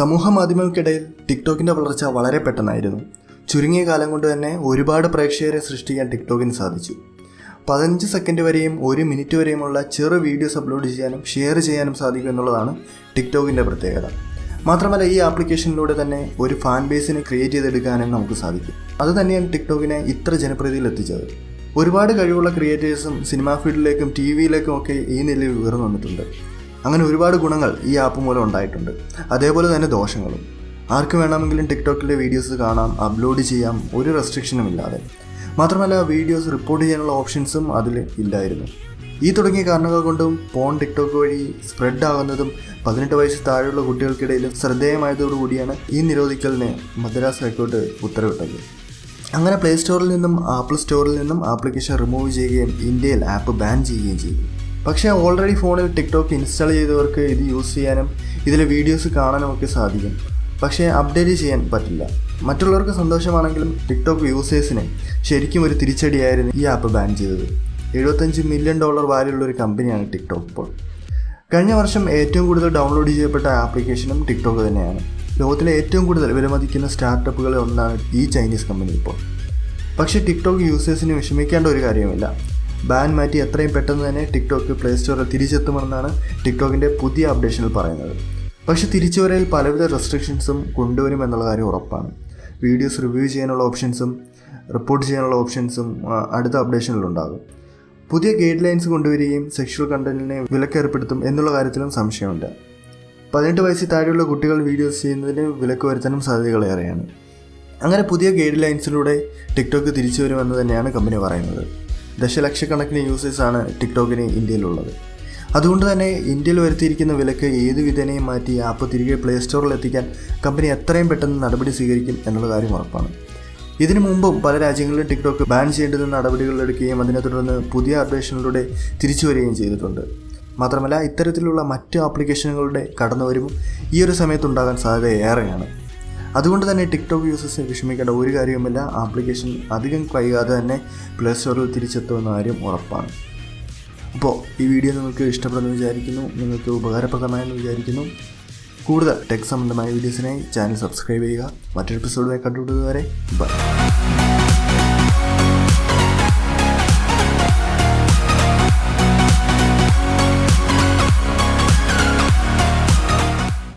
സമൂഹ മാധ്യമങ്ങൾക്കിടയിൽ ടിക്ടോക്കിന്റെ വളർച്ച വളരെ പെട്ടെന്നായിരുന്നു. ചുരുങ്ങിയ കാലം കൊണ്ട് തന്നെ ഒരുപാട് പ്രേക്ഷകരെ സൃഷ്ടിക്കാൻ ടിക്ടോക്കിന് സാധിച്ചു. പതിനഞ്ച് സെക്കൻഡ് വരെയും ഒരു മിനിറ്റ് വരെയുമുള്ള ചെറു വീഡിയോസ് അപ്ലോഡ് ചെയ്യാനും ഷെയർ ചെയ്യാനും സാധിക്കും എന്നുള്ളതാണ് ടിക്ടോക്കിന്റെ പ്രത്യേകത. മാത്രമല്ല ഈ ആപ്ലിക്കേഷനിലൂടെ തന്നെ ഒരു ഫാൻ ബേസിനെ ക്രിയേറ്റ് ചെയ്തെടുക്കാനും നമുക്ക് സാധിക്കും. അത് തന്നെയാണ് ടിക്ടോക്കിനെ ഇത്ര ജനപ്രീതിയിൽ എത്തിച്ചത്. ഒരുപാട് കഴിവുള്ള ക്രിയേറ്റേഴ്സും സിനിമാ ഫീൽഡിലേക്കും ടി വിയിലേക്കും ഒക്കെ ഈ നിലയിൽ ഉയർന്നു വന്നിട്ടുണ്ട്. അങ്ങനെ ഒരുപാട് ഗുണങ്ങൾ ഈ ആപ്പ് മൂലം ഉണ്ടായിട്ടുണ്ട്. അതേപോലെ തന്നെ ദോഷങ്ങളും. ആർക്ക് വേണമെങ്കിലും ടിക്ടോക്കിലെ വീഡിയോസ് കാണാം അപ്ലോഡ് ചെയ്യാം ഒരു റെസ്ട്രിക്ഷനും ഇല്ലാതെ. മാത്രമല്ല വീഡിയോസ് റിപ്പോർട്ട് ചെയ്യാനുള്ള ഓപ്ഷൻസും അതിൽ ഇല്ലായിരുന്നു. ഈ തുടങ്ങിയ കാരണങ്ങൾ കൊണ്ടും പോൺ ടിക്ടോക്ക് വഴി സ്പ്രെഡ് ആകുന്നതും പതിനെട്ട് വയസ്സ് താഴെയുള്ള കുട്ടികൾക്കിടയിലും ശ്രദ്ധേയമായതോടുകൂടിയാണ് ഈ നിരോധിക്കലിന് മദ്രാസ് ഹൈക്കോർട്ട് ഉത്തരവിട്ടത്. അങ്ങനെ പ്ലേ സ്റ്റോറിൽ നിന്നും ആപ്പിൾ സ്റ്റോറിൽ നിന്നും ആപ്ലിക്കേഷൻ റിമൂവ് ചെയ്യുകയും ഇന്ത്യയിൽ ആപ്പ് ബാൻ ചെയ്യുകയും ചെയ്തു. പക്ഷേ ഓൾറെഡി ഫോണിൽ ടിക്ടോക്ക് ഇൻസ്റ്റാൾ ചെയ്തവർക്ക് ഇത് യൂസ് ചെയ്യാനും ഇതിലെ വീഡിയോസ് കാണാനും ഒക്കെ സാധിക്കും. പക്ഷേ അപ്ഡേറ്റ് ചെയ്യാൻ പറ്റില്ല. മറ്റുള്ളവർക്ക് സന്തോഷമാണെങ്കിലും ടിക്ടോക്ക് യൂസേഴ്സിന് ശരിക്കും ഒരു തിരിച്ചടിയായിരുന്നു ഈ ആപ്പ് ബാൻ ചെയ്തത്. എഴുപത്തഞ്ച് മില്യൺ ഡോളർ വാല്യുള്ള ഒരു കമ്പനിയാണ് ടിക്ടോക്ക് ഇപ്പോൾ. കഴിഞ്ഞ വർഷം ഏറ്റവും കൂടുതൽ ഡൗൺലോഡ് ചെയ്യപ്പെട്ട ആപ്ലിക്കേഷനും ടിക്ടോക്ക് തന്നെയാണ്. ലോകത്തിലെ ഏറ്റവും കൂടുതൽ വിലമതിക്കുന്ന സ്റ്റാർട്ടപ്പുകളിൽ ഒന്നാണ് ഈ ചൈനീസ് കമ്പനി ഇപ്പോൾ. പക്ഷേ ടിക്ടോക്ക് യൂസേഴ്സിന് വിഷമിക്കേണ്ട ഒരു കാര്യവുമില്ല. ബാൻ മാറ്റി എത്രയും പെട്ടെന്ന് തന്നെ ടിക്ടോക്ക് പ്ലേ സ്റ്റോറിൽ തിരിച്ചെത്തുമെന്നാണ് ടിക്ടോക്കിന്റെ പുതിയ അപ്ഡേഷനിൽ പറയുന്നത്. പക്ഷേ തിരിച്ചുവരയിൽ പലവിധ റെസ്ട്രിക്ഷൻസും കൊണ്ടുവരും എന്നുള്ള കാര്യം ഉറപ്പാണ്. വീഡിയോസ് റിവ്യൂ ചെയ്യാനുള്ള ഓപ്ഷൻസും റിപ്പോർട്ട് ചെയ്യാനുള്ള ഓപ്ഷൻസും അടുത്ത അപ്ഡേഷനിലുണ്ടാകും പുതിയ ഗൈഡ് ലൈൻസ് കൊണ്ടുവരികയും സെക്ഷൽ കണ്ടന്റിനെ വിലക്കേർപ്പെടുത്തും എന്നുള്ള കാര്യത്തിലും സംശയമുണ്ട്. പതിനെട്ട് വയസ്സിൽ താഴെയുള്ള കുട്ടികൾ വീഡിയോസ് ചെയ്യുന്നതിന് വിലക്ക് വരുത്താനും സാധ്യതകളേറെയാണ് അങ്ങനെ പുതിയ ഗൈഡ് ലൈൻസിലൂടെ ടിക്ടോക്ക് തിരിച്ചു വരുമെന്ന് തന്നെയാണ് കമ്പനി പറയുന്നത്. ദശലക്ഷക്കണക്കിന് യൂസേഴ്സാണ് ടിക്ടോക്കിന് ഇന്ത്യയിലുള്ളത്. അതുകൊണ്ട് തന്നെ ഇന്ത്യയിൽ വരുത്തിയിരിക്കുന്ന വിലക്ക് ഏത് വിധേനയും മാറ്റി ആപ്പ് തിരികെ പ്ലേ സ്റ്റോറിൽ എത്തിക്കാൻ കമ്പനി എത്രയും പെട്ടെന്ന് നടപടി സ്വീകരിക്കും എന്നുള്ള കാര്യം ഉറപ്പാണ്. ഇതിനു മുമ്പും പല രാജ്യങ്ങളിലും ടിക്ടോക്ക് ബാൻ ചെയ്യേണ്ടുന്ന നടപടികളെടുക്കുകയും അതിനെ തുടർന്ന് പുതിയ അപ്ഡേഷനിലൂടെ തിരിച്ചു വരികയും ചെയ്തിട്ടുണ്ട്. മാത്രമല്ല ഇത്തരത്തിലുള്ള മറ്റ് ആപ്ലിക്കേഷനുകളുടെ കടന്നുവരവും ഈ ഒരു സമയത്തുണ്ടാകാൻ സാധ്യത ഏറെയാണ്. അതുകൊണ്ട് തന്നെ ടിക്ടോക്ക് യൂസേഴ്സിന് വിഷമിക്കേണ്ട ഒരു കാര്യവുമില്ല. ആപ്ലിക്കേഷൻ അധികം വൈകാതെ തന്നെ പ്ലേ സ്റ്റോറിൽ തിരിച്ചെത്തുമെന്ന കാര്യം ഉറപ്പാണ്. അപ്പോൾ ഈ വീഡിയോ നിങ്ങൾക്ക് ഇഷ്ടപ്പെടുമെന്ന് വിചാരിക്കുന്നു. നിങ്ങൾക്ക് ഉപകാരപ്രദമായെന്ന് വിചാരിക്കുന്നു. കൂടുതൽ ടെക് സംബന്ധമായ വീഡിയോസിനായി ചാനൽ സബ്സ്ക്രൈബ് ചെയ്യുക. മറ്റൊരു എപ്പിസോഡുമായി കണ്ടുപിടുന്നതുവരെ ബൈ